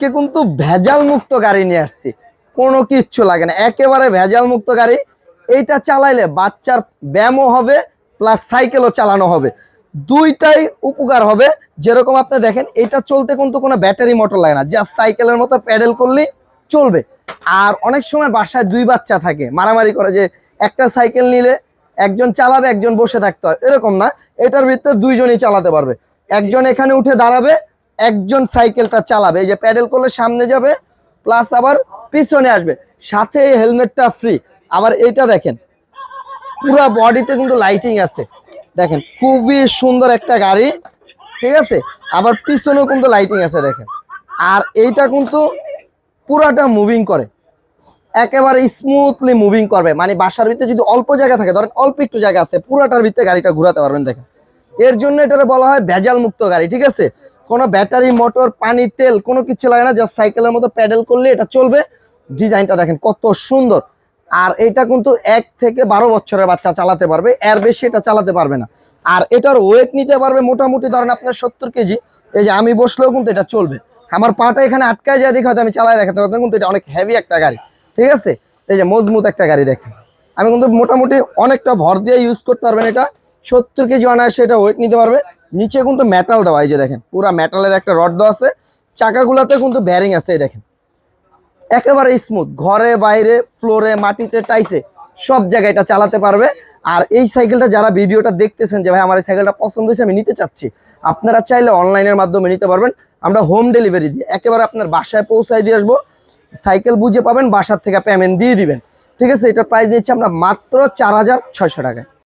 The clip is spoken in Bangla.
আজকে কিন্তু ভেজাল মুক্ত গাড়ি নিয়ে আসছি। কোনো কিচ্ছু লাগে না। একেবারে ভেজাল মুক্ত গাড়ি। এইটা চালাইলে বাচ্চার ব্যায়ামও হবে প্লাস সাইকেলও চালানো হবে। দুইটাই উপকার হবে। যেরকম আপনি দেখেন এটা চলতে কিন্তু কোনো ব্যাটারি মোটর লাগে না। জাস্ট সাইকেলের মতো প্যাডেল করলেই চলবে। আর অনেক সময় বাসায় দুই বাচ্চা থাকে। মারামারি করে যে একটা সাইকেল নিলে একজন চালাবে, একজন বসে থাকতে হয়। এরকম না। এটার ভিতরে দুইজনই চালাতে পারবে। একজন এখানে উঠে দাঁড়াবে একজন সাইকেলটা চালাবে, এই যে প্যাডেল করলে সামনে যাবে প্লাস আবার পিছনে আসবে। সাথে হেলমেটটা ফ্রি আবার এইটা দেখেন, পুরো বডিতে কিন্তু লাইটিং আছে। দেখেন, খুবই সুন্দর একটা গাড়ি, ঠিক আছে? আবার পিছনেও কিন্তু লাইটিং আছে, দেখেন। আর এইটা কিন্তু পুরাটা মুভিং করে। একেবারে স্মুথলি মুভিং করবে। মানে বাসার ভিতরে যদি অল্প জায়গা থাকে, ধরেন অল্প একটু জায়গা আছে, পুরাটার ভিতরে গাড়িটা ঘোরাতে পারবেন, দেখেন। এর জন্য এটারে বলা হয় ভেজাল মুক্ত গাড়ি, ঠিক আছে? কোনো ব্যাটারি, মোটর, পানি, তেল, কোনো কিছু লাগে না জাস্ট সাইকেলের মতো প্যাডেল করলে এটা চলবে। ডিজাইনটা দেখেন কত সুন্দর। আর এটা কিন্তু এক থেকে বারো বছরের বাচ্চা চালাতে পারবে, এর বেশি এটা চালাতে পারবে না। আর এটার ওয়েট নিতে পারবে মোটামুটি ধরেন আপনার সত্তর কেজি। এই যে আমি বসলেও কিন্তু এটা চলবে। আমার পাটা এখানে আটকায় যায় দেখে হয়তো আমি চালাই দেখাতে পারতাম কিন্তু এটা অনেক হেভি একটা গাড়ি। ঠিক আছে? এই যে মজবুত একটা গাড়ি দেখেন। আমি কিন্তু মোটামুটি অনেকটা ভর দিয়ে ইউজ করতে পারবেন এটা। সত্তর কেজি অনায়াসে এটা ওয়েট নিতে পারবে। নিচে কিন্তু মেটাল দেওয়া, এই যে দেখেন, পুরা মেটালের একটা রড দেওয়া আছে। চাকাগুলোতে কিন্তু ব্যারিং আছে, এই দেখেন। একেবারে স্মুথ ঘরে, বাইরে ফ্লোরে মাটিতে টাইসে সব জায়গায় এটা চালাতে পারবে। আর এই সাইকেলটা যারা ভিডিওটা দেখতেছেন যে, ভাই, আমার এই সাইকেলটা পছন্দ হয়েছে, আমি নিতে চাচ্ছি। আপনারা চাইলে অনলাইনের মাধ্যমে নিতে পারবেন। আমরা হোম ডেলিভারি দিই একেবারে আপনার বাসায় পৌঁছায় দিয়ে আসব। সাইকেল বুঝে পাবেন, বাসার থেকে পেমেন্ট দিয়ে দিবেন। ঠিক আছে, এটার প্রাইস দিচ্ছি আমরা মাত্র চার হাজার ছয়শো টাকায়।